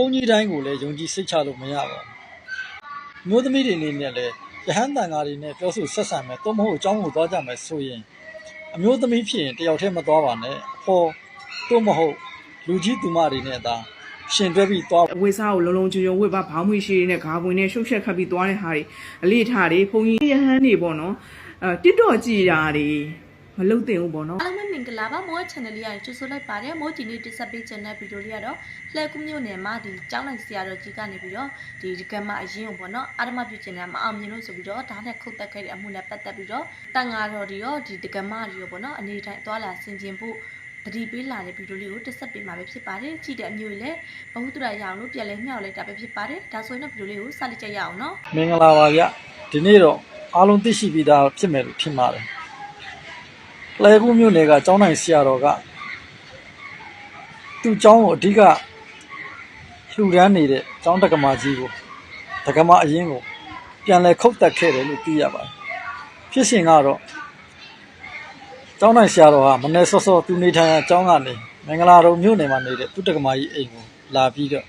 ုန်းကြီးတိုင်းကိုလည်းယုံကြည်စိတ်ချလို့မရပါဘူးမျိုးသမီးတွေအနေနဲ့လည်းယဟန်တန်ဃာတွေနဲ့ပြောဆိုဆက်ဆံမယ်သို့မဟုတ်အကြောင်းကိုသွားကြမယ်ဆိုရင်အမျိုးသမီးဖြစ်ရင်တယောက်တည်းမသွားပါနဲ့အဖော်သို့မဟုတ်လူကြီးသူမတွေနဲ့သာရှင်တွဲပြီးသွားအဝိစားကိုလုံလုံချုံချုံဝစ်ပါဘောင်းမွေရှိတွေနဲ့ဂါပွင်နဲ့ရှုပ်ရှက်ခတ်ပြီးသွားတဲ့ဟာတွေအလေးထားတွေဘုံကြီးရဟန်းတွေပေါ့နော်အဲတစ်တော့ကြည်တာတွေ မလုတ်တင်ဘူးပေါ့နော်အားလုံးပဲမင်္ဂလာပါမော channel လေးရကြိုဆိုလိုက်ပါတယ်မောဒီနေ့တက်ဆက်ပေးခြင်းတဲ့ဗီဒီယိုလေးကတော့လှဲကူးမျိုးနယ်မှာဒီကျောင်းလိုက်ဆရာတော်ကြီးကနေပြီးတော့ဒီဒီကမ္မအရင်ကိုပေါ့နော်အာရမပြုခြင်းနဲ့မအောင်မြင်လို့ဆိုပြီးတော့ဒါနဲ့ခုတ်တက်ခဲ့တဲ့အမှုနဲ့ပတ်သက်ပြီးတော့တန်ဃာတော်တွေရောဒီဒီကမ္မတွေရောပေါ့နော်အနေတိုင်းသွားလာဆင်ခြင်ဖို့တတိပေးလာတဲ့ဗီဒီယိုလေးကိုတက်ဆက်ပေးမှာပဲဖြစ်ပါတယ်ကြည့်တဲ့အမျိုးကြီးလည်းဘဟုတုရရအောင်လို့ပြန်လဲမြောက်လိုက်တာပဲဖြစ်ပါတယ်ဒါဆိုရင်တော့ဗီဒီယိုလေးကိုစလိုက်ကြရအောင်နော်မင်္ဂလာပါဗျဒီနေ့တော့အားလုံးသိရှိပြီးသားဖြစ်မယ်လို့ထင်ပါတယ် လဲကူးမြို့နယ်ကကျောင်းနိုင်ဆရာတော်ကသူ့ကျောင်းကိုအဓိကလှူဒန်းနေတဲ့ကျောင်းတက္ကမကြီးကိုတက္ကမအရင်ကိုပြန်လဲခုတ်တက်ခဲ့တယ်လို့သိရပါတယ်ဖြစ်စဉ်ကတော့ကျောင်းနိုင်ဆရာတော်ဟာမနေ့စောစောသူနေထိုင်ရာကျောင်းကနေမင်္ဂလာတော်မြို့နယ်မှာနေတဲ့သူ့တက္ကမကြီးအိမ်ကိုလာပြီးတော့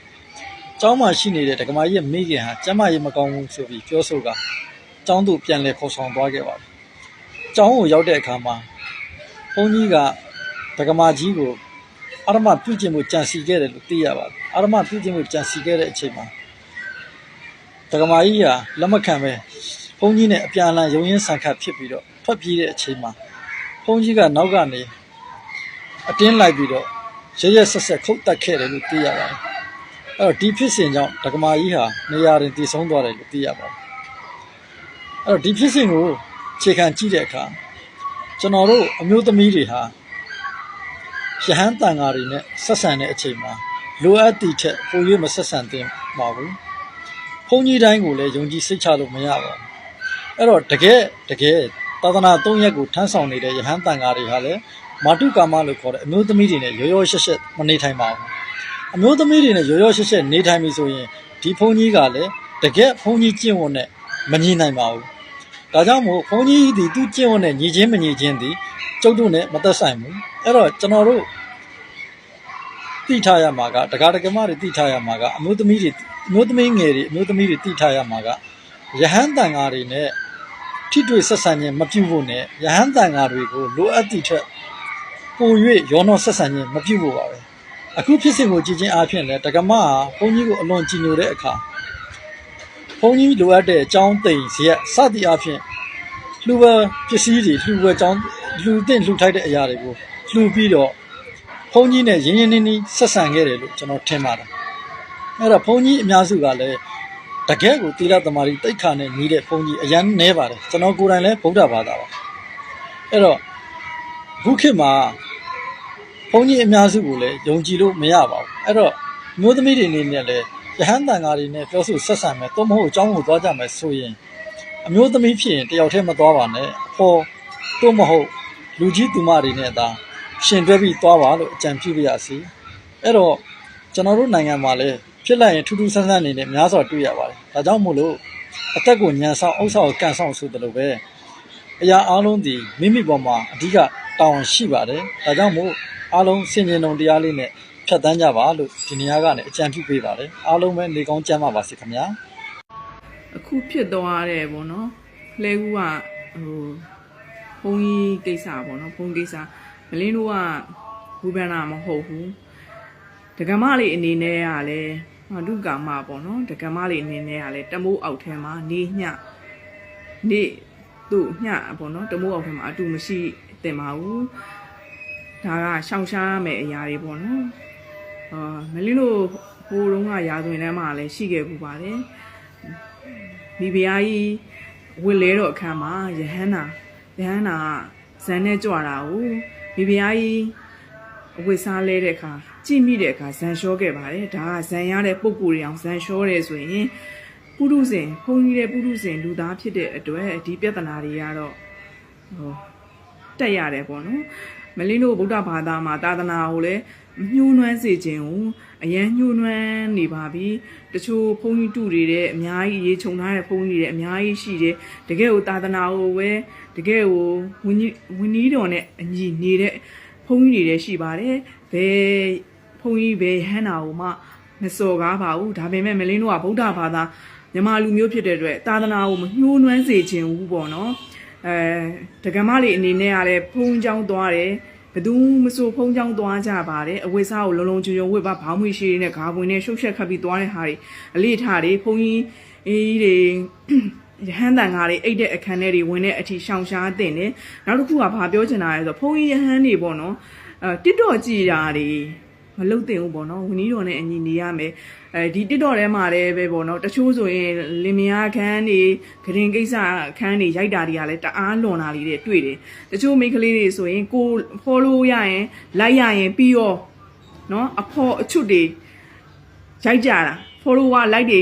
ကျောင်းမှာရှိနေတဲ့ဒကမာကြီးရဲ့မိခင်ဟာကျမ်းမာရေးမကောင်းဘူးဆိုပြီးပြောဆိုကကျောင်းသူပြန်လဲခေါ်ဆောင်သွားခဲ့ပါတယ်။ကျောင်းကိုရောက်တဲ့အခါမှာ ဘုန်းကြီးကဒကမာကြီးကိုအာရမပြုကျင့်မှုကြံစီခဲ့တယ်လို့သိရပါတယ်။အာရမပြုကျင့်မှုကြံစီခဲ့တဲ့အချိန်မှာဒကမာကြီးဟာလက်မခံပဲဘုန်းကြီးနဲ့အပြန်အလှန်ရုံရင်းဆန်ခတ်ဖြစ်ပြီးတော့ထွက်ပြေးတဲ့အချိန်မှာဘုန်းကြီးကနောက်ကနေအတင်းလိုက်ပြီးတော့ရရဆက်ဆက်ခုတ်တက်ခဲ့တယ်လို့သိရပါတယ်။အဲ့တော့ဒီဖြစ်စဉ်ကြောင့်ဒကမာကြီးဟာနေရာတွင်တည်ဆုံးသွားတယ်လို့သိရပါတယ်။အဲ့တော့ဒီဖြစ်စဉ်ကိုခြေခံကြည့်တဲ့အခါ ကျွန်တော်တို့အမျိုးသမီးတွေဟာယဟန်တန်ဃာတွေနဲ့ဆက်ဆံတဲ့အချိန်မှာလိုအပ်သည့်ထက်ပို၍မဆက်ဆံသင့်ပါဘူး။ဘုန်းကြီးတိုင်းကိုလည်းယုံကြည်စိတ်ချလို့မရပါဘူး။အဲ့တော့တကယ်တကယ်သာသနာ၃ရက်ကိုထမ်းဆောင်နေတဲ့ယဟန်တန်ဃာတွေဟာလည်းမာတုကာမလို့ခေါ်တဲ့အမျိုးသမီးတွေနဲ့ရောရောရှက်ရှက်မနေထိုင်ပါဘူး။အမျိုးသမီးတွေနဲ့ရောရောရှက်ရှက်နေထိုင်ပြီဆိုရင်ဒီဘုန်းကြီးကလည်းတကယ်ဘုန်းကြီးကျင့်ဝတ်နဲ့မညီနိုင်ပါဘူး။ ဒါကြောင့်မို့ဘုန်းကြီးဒီသူကျင့်ဝတ်နဲ့ညီချင်းမညီချင်းဒီကျုပ်တို့နဲ့မသက်ဆိုင်ဘူး။အဲ့တော့ကျွန်တော်တို့သိထားရမှာကတက္ကະတက္ကမတွေသိထားရမှာကအမျိုးသမီးတွေအမျိုးသမီးငယ်တွေအမျိုးသမီးတွေသိထားရမှာကယဟန်တန်ဃာတွေနဲ့ထိတွေ့ဆက်ဆံခြင်းမပြုဖို့နဲ့ယဟန်တန်ဃာတွေကိုလိုအပ်သည့်ထက်ပို၍ရောနှောဆက်ဆံခြင်းမပြုဖို့ပါပဲ။အခုဖြစ်စဉ်ကိုကြည့်ချင်းအားဖြင့်လည်းတက္ကမဟာဘုန်းကြီးကိုအလွန်ကြည်ညိုတဲ့အခါ ဘုန်းကြီးလိုအပ်တဲ့အကြောင်းသိမ်ဇရက်စသည်အားဖြင့်လှူဝဲပစ္စည်းတွေလှူဝဲကြောင်းလှူတဲ့လှူထိုက်တဲ့အရာတွေကိုလှူပြီးတော့ဘုန်းကြီးနဲ့ရင်းရင်းနှီးနှီးဆက်ဆံခဲ့တယ်လို့ကျွန်တော်ထင်ပါတယ်အဲ့တော့ဘုန်းကြီးအများစုကလည်းတကယ်ကိုသီလသမารီတိတ်ခါနဲ့ညီးတဲ့ဘုန်းကြီးအရန်နဲပါတယ်ကျွန်တော်ကိုယ်တိုင်လည်းဗုဒ္ဓဘာသာပါအဲ့တော့အခုခေတ်မှာဘုန်းကြီးအများစုကိုလည်းယုံကြည်လို့မရပါဘူးအဲ့တော့မျိုးသမီးတွေအနေနဲ့လည်း ယဟန်တန်ဃာတွေနဲ့ပြောဆိုဆက်ဆံမယ်သို့မဟုတ်အကြောင်းကိုသွားကြမယ်ဆိုရင်အမျိုးသမီးဖြစ်ရင်တယောက်တည်းမသွားပါနဲ့အဖော်သို့မဟုတ်လူကြီးသူမတွေနဲ့သာရှင်တွဲပြီးသွားပါလို့အကြံပြုပါရစေအဲ့တော့ကျွန်တော်တို့နိုင်ငံမှာလည်းဖြစ်လိုက်ရင်ထူးထူးဆန်းဆန်းအနေနဲ့များစွာတွေ့ရပါတယ်ဒါကြောင့်မို့လို့အသက်ကိုညံဆောင်အုပ်ဆောင်ကိုကန်ဆောင်ဆိုတယ်လို့ပဲအရာအလုံးဒီမိမိပေါ်မှာအဓိကတောင်းရှိပါတယ်ဒါကြောင့်မို့အားလုံးစင်ကြင်တော်တရားလေးနဲ့ ဖြတ်တန်းကြပါလို့ဒီနေရာကနေအကြံပြုပေးပါတယ်အားလုံးပဲနေကောင်းကြမ်းပါပါစေခင်ဗျာအခုဖြစ်သွားတဲ့ပေါ့နော်လဲကူကဟိုဘုံကြီးကိစ္စပေါ့နော်ဘုံကိစ္စမလင်းတို့ကဘူဗန္နာမဟုတ်ဘူးဒကမလေးအနေနဲ့ကလည်းမတုကာမပေါ့နော်ဒကမလေးအနေနဲ့ကလည်းတမိုးအောက်ထဲမှာနေညနေသူ့ညပေါ့နော်တမိုးအောက်ထဲမှာအတူမရှိတင်ပါဘူးဒါကရှောင်ရှားမဲ့အရာတွေပေါ့နော် အာမလင်းတို့ဟိုတုန်းကရာဇဝင်ထဲမှာလည်းရှိခဲ့ပူပါတယ်မိဖုရားကြီးဝစ်လဲတော့အခန်းမှာယဟန္တာယဟန္တာဇန်နဲ့ကြွတာကိုမိဖုရားကြီးအဝစ်စားလဲတဲ့အခါကြည့်မိတဲ့အခါဇန်လျှောခဲ့ပါတယ်ဒါကဇန်ရတဲ့ပုံကိုယ်တွေအောင်ဇန်လျှောတယ်ဆိုရင်ပုရုဇဉ်ဘုန်းကြီးတဲ့ပုရုဇဉ်လူသားဖြစ်တဲ့အတွက်ဒီပြဿနာတွေကတော့ဟိုတက်ရတယ်ပေါ့နော်မလင်းတို့ဗုဒ္ဓဘာသာမှာသာသနာကိုလည်း ညှိုးနွမ်းစေခြင်းကိုအရန်ညှိုးနွမ်းနေပါပြီတချို့ဘုန်းကြီးတူတွေတဲ့အများကြီးရေခြုံထားတဲ့ဘုန်းကြီးတွေအများကြီးရှိတယ်တကယ်ကိုသာသနာကိုပဲတကယ်ကိုဝင်းကြီးဝင်းကြီးတော်နဲ့အညီနေတဲ့ဘုန်းကြီးတွေလည်းရှိပါတယ်ဘယ်ဘုန်းကြီးပဲဟန်းတာကိုမှဟမစော်ကားပါဘူးဒါပေမဲ့မလင်းတို့ကဗုဒ္ဓဘာသာမြန်မာလူမျိုးဖြစ်တဲ့အတွက်သာသနာကိုမညှိုးနွမ်းစေခြင်းဘူးပေါ့နော်အဲဒကမလေးအနေနဲ့ကလည်းဖုံးချောင်းသွားတယ် ဘယ်သူမဆိုဖုံးချောင်းသွားကြပါတယ်အဝိစားကိုလုံလုံချုံချုံဝစ်ပါဘောင်းမွေရှိတွေနဲ့ဂါပွင်နဲ့ရှုပ်ရှက်ခတ်ပြီးသွားတဲ့ဟာတွေအလေးထားတွေဖုံးကြီးအေးတွေရဟန်းတန်ကားတွေအိတ်တဲ့အခန်းထဲတွေဝင်တဲ့အထိရှောင်ရှားတင်တယ်နောက်တစ်ခုကဘာပြောချင်တာလဲဆိုတော့ဖုန်းကြီးရဟန်းတွေပေါ့နော်အဲတစ်တော့ကြည်တာတွေ မလုတ်တင်ဘူးပေါ့နော်ဝင်းကြီးတော်နဲ့အညီနေရမယ်အဲဒီတစ်တော့ထဲမှာလည်းပဲပေါ့နော်တချို့ဆိုရင်လင်မယားခန်းတွေဂရင်ကိစ္စခန်းတွေရိုက်တာတွေကလည်းတအားလွန်တာလေးတွေတွေ့တယ်တချို့မိန်းကလေးတွေဆိုရင်ကို follow ရရင်လိုက်ရရင်ပြီးရောနော်အဖော်အချွတ်တွေရိုက်ကြတာ follower like တွေ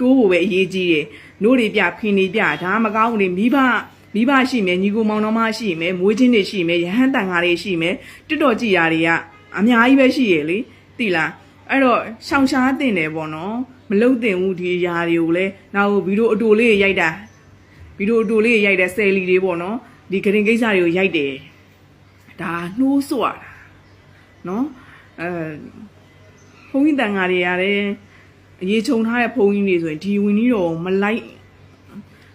တိုးဖို့ပဲအရေးကြီးတယ်နို့တွေပြဖင်တွေပြဒါမှမကောင်းဘူးလေမိဘမိဘရှိမယ်ညီကိုမောင်နှမရှိမယ်မွေးချင်းတွေရှိမယ်ရဟန်းတန်ကားတွေရှိမယ်တွတ်တော်ကြည်ရာတွေက အများကြီးပဲရှိရလေသိလားအဲ့တော့ရှောင်ရှားတင်တယ်ပေါ့နော်မလုတ်တင်ဘူးဒီຢာတွေကိုလည်းနောက်ဗီဒီယိုအတူလေးတွေရိုက်တာဗီဒီယိုအတူလေးတွေရိုက်တဲ့ဆယ်လီတွေပေါ့နော်ဒီဂရင်ကိစ္စတွေကိုရိုက်တယ်ဒါနှိုးဆွတာနော်အဲဘုန်းကြီးတန်ဃာတွေရတယ်အရေးချုံထားတဲ့ဘုန်းကြီးတွေဆိုရင်ဒီဝင်းကြီးတော်ကိုမလိုက်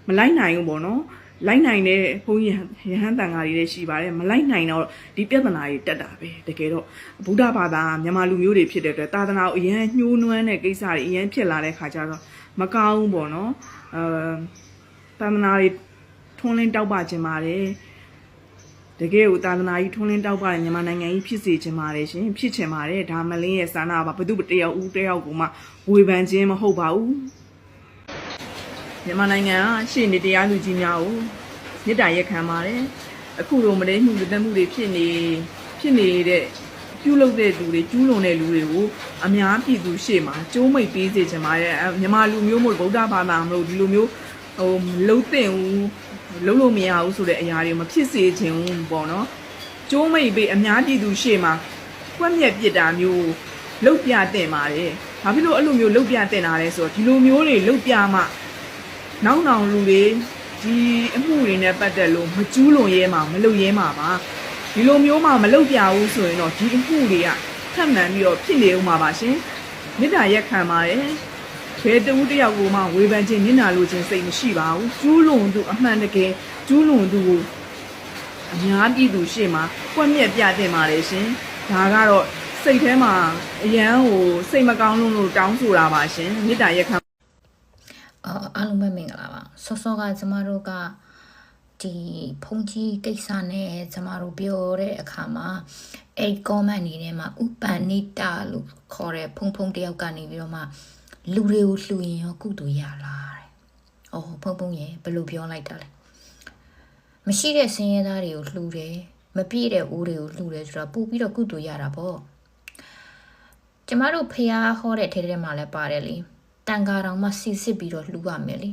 မလိုက်နိုင်ဘူးပေါ့နော် လိုက်နိုင်တဲ့ဘုန်းကြီးရဟန်းတန်ဃာတွေလည်းရှိပါတယ်မလိုက်နိုင်တော့ဒီပြဿနာတွေတက်တာပဲတကယ်တော့ဗုဒ္ဓဘာသာကမြန်မာလူမျိုးတွေဖြစ်တဲ့အတွက်သာသနာကိုအရန်ညှိုးနွမ်းတဲ့ကိစ္စတွေအရန်ဖြစ်လာတဲ့ခါကျတော့မကောင်းဘူးပေါ့နော်အဲသာသနာတွေထွန်းလင်းတောက်ပခြင်းပါတယ်တကယ်ကိုသာသနာကြီးထွန်းလင်းတောက်ပါတယ်မြန်မာနိုင်ငံကြီးဖြစ်စေချင်ပါတယ်ရှင်ဖြစ်ချင်ပါတယ်ဒါမလင်းရဲ့စာနာပါဘသူတယောက်ဦးတယောက်ကိုမှဝေဖန်ခြင်းမဟုတ်ပါဘူး မြန်မာနိုင်ငံကရှေ့နေတရားလူကြီးများကိုမြစ်တာရက်ခံပါတယ်အခုလိုမလေးမှုလက်မှုတွေဖြစ်နေဖြစ်နေတဲ့ပြုလုပ်တဲ့သူတွေကျူးလွန်တဲ့လူတွေကိုအများပြည်သူရှေ့မှာကျိုးမိတ်ပေးစေချင်ပါတယ်အဲမြန်မာလူမျိုးမို့ဗုဒ္ဓဘာသာမလို့ဒီလိုမျိုးဟိုမလုံးတင်ဘူးလုံးလို့မရဘူးဆိုတဲ့အရာတွေမဖြစ်စေချင်ဘူးပေါ့နော်ကျိုးမိတ်ပေးအများပြည်သူရှေ့မှာကွက်မြက်ပစ်တာမျိုးလုတ်ပြတင်ပါတယ်ဘာဖြစ်လို့အဲ့လိုမျိုးလုတ်ပြတင်တာလဲဆိုတော့ဒီလိုမျိုးတွေလုတ်ပြမှ နောက်နောင်လူတွေဒီအမှုတွေနဲ့ပတ်သက်လို့မကျူးလွန်ရဲမှာမလုတ်ရဲမှာပါဒီလိုမျိုးမှမလုတ်ပြဘူးဆိုရင်တော့ဒီအမှုတွေကထပ်မံပြီးတော့ဖြစ်နေဦးမှာပါရှင်မေတ္တာရက်ခံပါတယ်ဘယ်တူတယောက်ကိုမှဝေဖန်ခြင်းမျက်နှာလိုခြင်းစိတ်မရှိပါဘူးကျူးလွန်သူအမှန်တကယ်ကျူးလွန်သူကိုအများပြည်သူရှေ့မှာကွက်မြက်ပြတင်ပါတယ်ရှင်ဒါကတော့စိတ်ထဲမှာအရန်ကိုစိတ်မကောင်းလို့လို့တောင်းဆိုတာပါရှင်မေတ္တာရက်ခံ အာအားလုံးပဲမင်္ဂလာပါစောစောကကျမတို့ကဒီဖုန်ကြီးကိစ္စနဲ့ကျမတို့ပြောတဲ့အခါမှာအဲ့ comment နေထဲမှာဥပန်နိတာလို့ခေါ်တဲ့ဖုန်ဖုန်တယောက်ကနေပြီးတော့မှလူတွေကိုလှူရင်ရောကုသိုလ်ရလားတဲ့။အော်ဖုန်ဖုန်ရေဘယ်လိုပြောလိုက်တာလဲ။မရှိတဲ့ဆင်းရဲသားတွေကိုလှူတယ်မပြည့်တဲ့အိုးတွေကိုလှူတယ်ဆိုတော့ပို့ပြီးတော့ကုသိုလ်ရတာပေါ့။ကျမတို့ဖះဟောတဲ့ထဲထဲမှာလည်းပါတယ်လေ။ တန်ဃာတော်မှစီစစ်ပြီးတော့လှူရမယ်လေ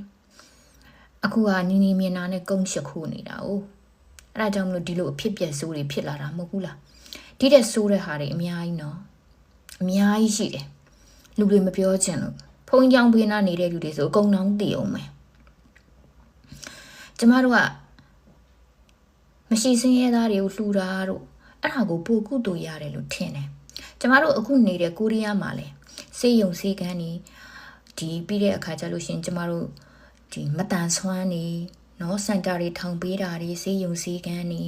။အခုကနီနီမြင်နာနဲ့ကုန်းရှခုနေတာ哦။အဲ့ဒါကြောင့်မလို့ဒီလိုအဖြစ်ပြက်ဆိုးတွေဖြစ်လာတာမဟုတ်ဘူးလား။ဒီတဲ့ဆိုးတဲ့ဟာတွေအများကြီးနော်။အများကြီးရှိတယ်။လူတွေမပြောချင်လို့ဖုန်းကြောင်ပေးနာနေတဲ့လူတွေဆိုအကုန်လုံးတည်အောင်မယ်။ကျမတို့ကမရှိစင်းရဲသားတွေကိုလှူတာတို့အဲ့ဒါကိုပိုကုတူရတယ်လို့ထင်တယ်။ကျမတို့အခုနေတဲ့ကိုရီးယားမှာလဲစေယုံစေကန်းနေ ဒီပြီးတဲ့အခါကျလို့ရှရင်ကျမတို့ဒီမတန်ဆွမ်းနေနော်စင်တာတွေထောင်ပေးတာတွေစေယုံစေကန်းနေ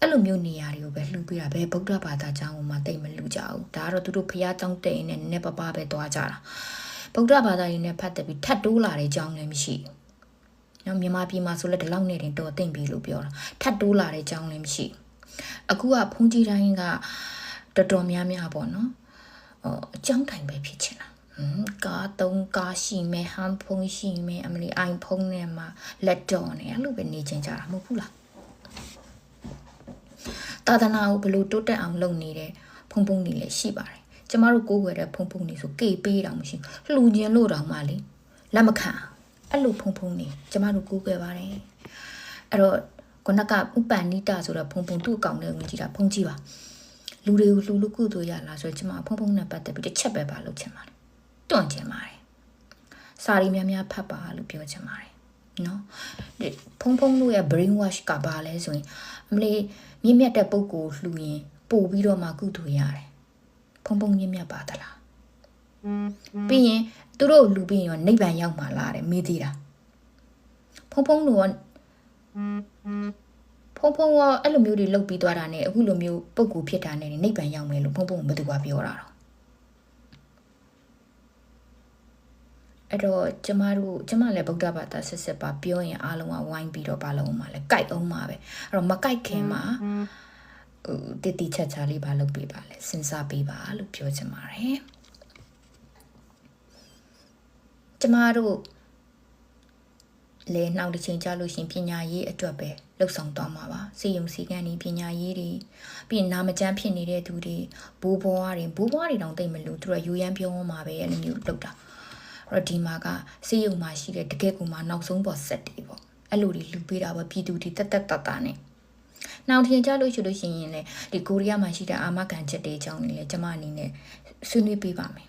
အဲ့လိုမျိုးနေရာတွေကိုပဲလှူပေးတာပဲဗုဒ္ဓဘာသာကျောင်းကိုမှတိတ်မလှူကြဘူးဒါကတော့သူတို့ဖះကျောင်းတိတ်နေနည်းနည်းပပပဲသွားကြတာဗုဒ္ဓဘာသာရင်းနဲ့ဖတ်တယ်ပြီးထတ်တိုးလာတဲ့ကျောင်းလည်းမရှိဘူးနော်မြန်မာပြည်မှာဆိုလည်းဒီလောက်နေတင်တော်သိမ့်ပြီလို့ပြောတာထတ်တိုးလာတဲ့ကျောင်းလည်းမရှိဘူးအခုကဖုန်ကြီးတိုင်းကတော်တော်များများပေါ့နော်ဟိုအကျောင်းတိုင်ပဲဖြစ်ချင်တာဟမ် ကားသုံးကားရှိမယ်ဟမ်ဖုန်းရှိမယ်အမလီအိုင်ဖုန်းနဲ့မှာလက်တော်နဲ့အဲ့လိုပဲနေချင်ကြတာမဟုတ်ဘူးလားသာသနာကိုဘယ်လိုတိုးတက်အောင်လုပ်နေတဲ့ဖုံဖုံတွေလည်းရှိပါတယ်ကျမတို့ကိုးကွယ်တဲ့ဖုံဖုံတွေဆိုကေပေးတောင်မရှိဘူးလှူခြင်းလို့တောင်မှလေလက်မခံအဲ့လိုဖုံဖုံတွေကျမတို့ကိုးကွယ်ပါတယ်အဲ့တော့ခုနကဥပန်နိတာဆိုတော့ဖုံဖုံသူ့အကောင်လေးကိုကြည့်တာဖုံကြည့်ပါလူတွေကိုလှူလို့ကုသိုလ်ရလားဆိုတော့ကျမဖုံဖုံနဲ့ပတ်သက်ပြီးတစ်ချက်ပဲပါလုပ်ချင်ပါတယ် တွန့်ချင်ပါတယ်စာရီများများဖတ်ပါလို့ပြောချင်ပါတယ်နော်ဒီဖုံဖုံတို့ရဲ့ brain wash ကပါလဲဆိုရင်အမလေးမြင့်မြတ်တဲ့ပုံကိုလှူရင်ပို့ပြီးတော့မှကုသိုလ်ရတယ်ဖုံဖုံမြင့်မြတ်ပါသလားပြီးရင်သူတို့လူပြီးရင်ရောနိဗ္ဗာန်ရောက်မှာလားတဲ့မေးသေးတာဖုံဖုံတို့ကဖုံဖုံကအဲ့လိုမျိုးတွေလုပ်ပြီးသွားတာနဲ့အခုလိုမျိုးပုံကူဖြစ်တာနဲ့နိဗ္ဗာန်ရောက်မယ်လို့ဖုံဖုံကဘယ်သူကပြောတာတော့ အဲ့တော့ကျမတို့ကျမလည်းဗုဒ္ဓဘာသာဆက်ဆက်ပါပြောရင်အားလုံးကဝိုင်းပြီးတော့ဘာလုံးမှာလဲကြိုက်အောင်မှာပဲအဲ့တော့မကြိုက်ခင်မှာဟိုတတိချက်ချာလေးပါလုပ်ပေးပါလဲစဉ်းစားပေးပါလို့ပြောချင်ပါတယ်ကျမတို့လေနောက်တစ်ချိန်ကြာလို့ရှရင်ပညာရေးအတွက်ပဲလှုပ်ဆောင်သွားမှာပါစေယုံစည်းကမ်းဒီပညာရေးတွေပြီးရင်နာမကျန်းဖြစ်နေတဲ့သူတွေဘိုးဘွားတွေဘိုးဘွားတွေတောင်သိမ့်မလို့သူတို့ကယူရန်ပြောမှာပဲအဲ့လိုမျိုးလုပ်တာ အဲ့တော့ဒီမှာကစေယုံမှာရှိတဲ့တကယ့်ကိုမှနောက်ဆုံးပေါ်ဆက်တွေပေါ့အဲ့လိုတွေလူပေးတာပဲပြည်သူတွေတက်တက်တတာနဲ့နောက်ထင်ကြလို့ရှိလို့ရှိရင်လေဒီကိုရီးယားမှာရှိတဲ့အာမခံချက်တွေအကြောင်းတွေလည်းကျမအနေနဲ့ဆွေးနွေးပေးပါမယ်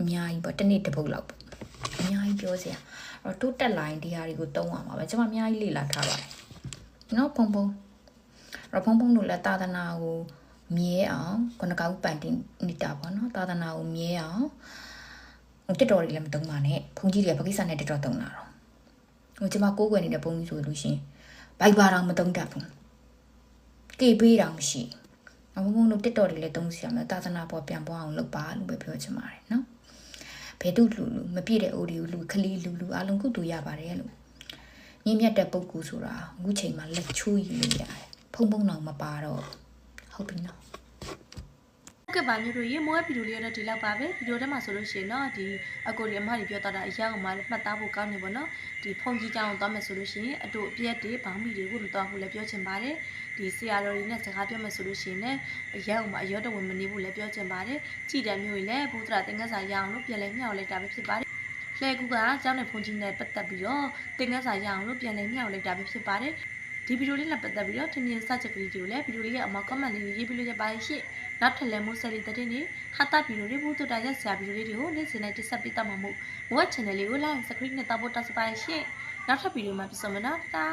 အများကြီးပေါ့တစ်နေ့တစ်ပုတ်လောက်ပေါ့အများကြီးပြောစရာအဲ့တော့တိုးတက်လိုင်းတရားတွေကိုတုံးရမှာပဲကျွန်မအများကြီးလေ့လာထားပါတယ်နော်ဖုံဖုံအဲ့တော့ဖုံဖုံတို့လည်းသာသနာကိုမြဲအောင်ခုနကဥပန်တင်နေတာပေါ့နော်သာသနာကိုမြဲအောင်ဟို တက်တော်တွေလည်းမတုံးပါနဲ့ဘုန်းကြီးတွေကပကိစ္စနဲ့တက်တော်တုံးလာတော့ဟိုကျွန်မကိုးကွယ်နေတဲ့ဘုန်းကြီးဆိုလို့ရှရင်ဘိုက်ပါတော့မတုံးတတ်ဘူးကေပေးတောင်မရှိအဘုံဘုံတို့တက်တော်တွေလည်းတုံးစီရမယ်သာသနာပေါ်ပြန်ပွားအောင်လုပ်ပါလို့ပဲပြောချင်ပါတယ်နော်ဘယ်သူလူလူမပြည့်တဲ့အိုဒီယိုလူခလီလူလူအလုံးကုတူရပါတယ်လို့မြင့်မြတ်တဲ့ပုံကူဆိုတာအခုချိန်မှာလက်ချိုးရည်လို့ရတယ်ဖုံဖုံတော့မပါတော့ဟုတ်ပြီနော် ဟုတ်ကဲ့ပါမျိုးတို့ရေမိုးရဲ့ဗီဒီယိုလေးကတော့ဒီလောက်ပါပဲဗီဒီယိုထဲမှာဆိုလို့ရှိရင်တော့ဒီအကိုဒီအမတွေပြောတော့တာအရာကမှလည်းမှတ်သားဖို့ကောင်းနေပါတော့ဒီဖုန်ကြီးကြောင်သွားမယ်ဆိုလို့ရှိရင်အတူအပြက်တွေဘောင်းမီတွေကိုလူတော့ဖို့လည်းပြောချင်ပါတယ်ဒီဆရာတော်တွေနဲ့စကားပြောမယ်ဆိုလို့ရှိရင်လည်းအရာကမှအရောတဝင်မနေဘူးလည်းပြောချင်ပါတယ်ကြည်တယ်မျိုးကြီးလည်းဘုဒ္ဓရာသင်္ကန်းစာရအောင်လို့ပြန်လဲမြောက်လိုက်တာပဲဖြစ်ပါတယ်လှဲကူကကျောင်းနဲ့ဖုန်ကြီးနဲ့ပတ်သက်ပြီးတော့သင်္ကန်းစာရအောင်လို့ပြန်လဲမြောက်လိုက်တာပဲဖြစ်ပါတယ်ဒီဗီဒီယိုလေးနဲ့ပတ်သက်ပြီးတော့ထင်မြင်စချက်ကလေးတွေကိုလည်းဗီဒီယိုလေးရဲ့အမ comment လေးရေးပြီးလို့ရပါတယ်ရှင့် နောက်ထပ်လည်းမိုးဆယ်လေးတဲ့နေ့ဟာတာဗီဒီယိုလေးဘုသူတာရက်ဆရာဗီဒီယိုလေးတွေကိုနေ့စဉ်နဲ့တိဆက်ပေးတတ်မှာမို့မိုး channel လေးကို like subscribe နဲ့တောက်ဖို့တောက်စပါရှင့်နောက်ထပ်ဗီဒီယိုမှာပြန်ဆုံမယ်နော်တာ